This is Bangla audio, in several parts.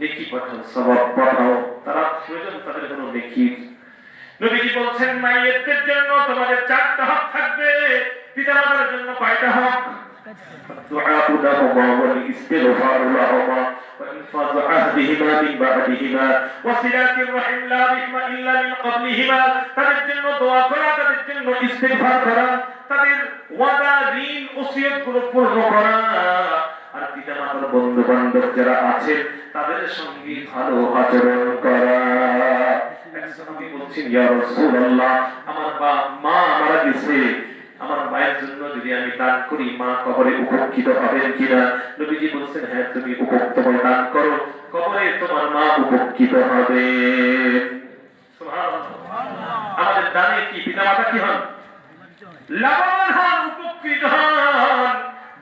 নেকি পাঠাও সবাব পাঠাও তারা প্রয়োজন তাদের কোনো নেকির নবীজি বলছেন মাইয়ের জন্য তোমাদের চারটা হক থাকবে পিতা মাতার জন্য কয়টা হক الدعاء لهما والاستغفار لهما وإنفاذ عهدهما من بعدهما وصلات الرحم لا رحم إلا من قبلهما তাদের জন্য দোয়া করা তাদের জন্য ইস্তেগফার করা তাদের ওয়াদা ঋণ ওসিয়ত গুলো পূর্ণ করা আর পিতা মাতার বন্ধু বান্ধব যারা আছেন, তাদের সঙ্গে ভালো আচরণ করা। বলছেন, ইয়া রাসূলুল্লাহ, আমার বা মা মারা গেছে। আমার মায়ের জন্য যদি আমি দান করি, মা কবরে উপকৃত হবেন কিনা? নবীজি বলছেন হ্যাঁ তুমি উপকৃত দান করো। কবরে তোমার মা উপকৃত হবে। আমাদের দানে কি পিতা মাতা কি হন? লাভবান হন উপকৃত হন,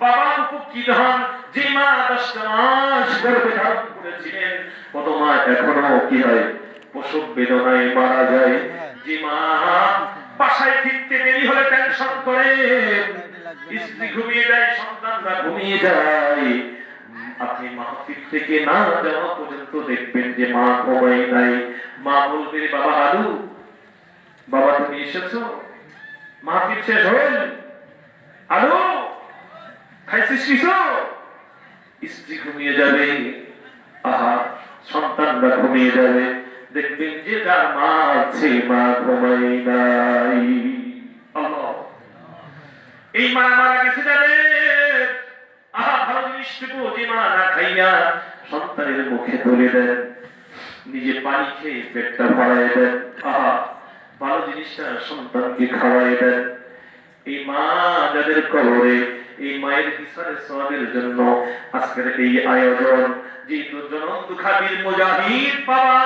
বাবা উপকৃত হন যে মা দশটা মাস গর্ভে ধারণ করেছিলেন কত মা এখনও কি হয়? প্রসব বেদনায় মারা যায়। যে মা বাসায় ফিরতে দেরি হলে টেনশন করে। স্ত্রী ঘুমিয়ে যায়, সন্তানরা ঘুমিয়ে যায়। আপনি মাহফিল থেকে না যাওয়া পর্যন্ত দেখবেন যে মা ঘুমাই নাই। মা বলবে, বাবা আলু, বাবা তুমি এসেছ? মাহফিল শেষ হয়ে আলু, খাইছিস কিছু? স্ত্রী ঘুমিয়ে যাবে, আহা, সন্তানরা ঘুমিয়ে যাবে। দেখবেন যে যার মা আছে, মা ঘুমাই নাই। এই মা মারা গেছে যাবে আহা, ভালো জিনিসটুকু যে মা না খাইয়া সন্তানের মুখে তুলে দেন। নিজে পানি খেয়ে পেটটা ভরাই দেন। আহা, ভালো জিনিসটা সন্তানকে খাওয়াই দেন। এই মা যাদের কবরে এই মায়ের বিচারে সওয়াবের জন্য আজকের এই আয়োজন, যে দুজন দুখাবির মুজাহিদ বাবা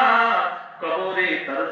কবরে তার